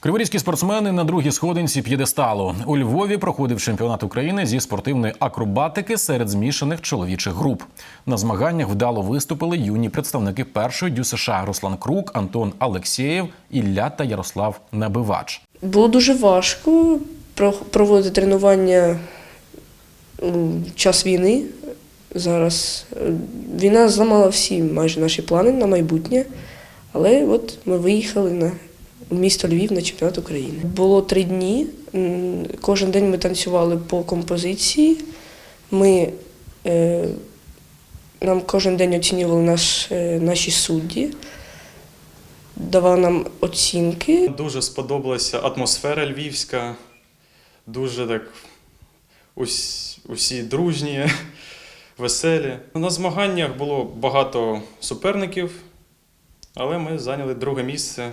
Криворізькі спортсмени на другій сходинці п'єдесталу. У Львові проходив чемпіонат України зі спортивної акробатики серед змішаних чоловічих груп. На змаганнях вдало виступили юні представники першої дю США Руслан Крук, Антон Алексєєв, Ілля та Ярослав Набивач. Було дуже важко про- проводити тренування у час війни. Зараз е, війна зламала всі майже наші плани на майбутнє, але от ми виїхали на в місто Львів на чемпіонат України. Було три дні. Кожен день ми танцювали по композиції. Ми, е, нам кожен день оцінювали наш, е, наші судді, давали нам оцінки. Дуже сподобалася атмосфера львівська, дуже так усі, усі дружні, веселі. На змаганнях було багато суперників, але ми зайняли друге місце.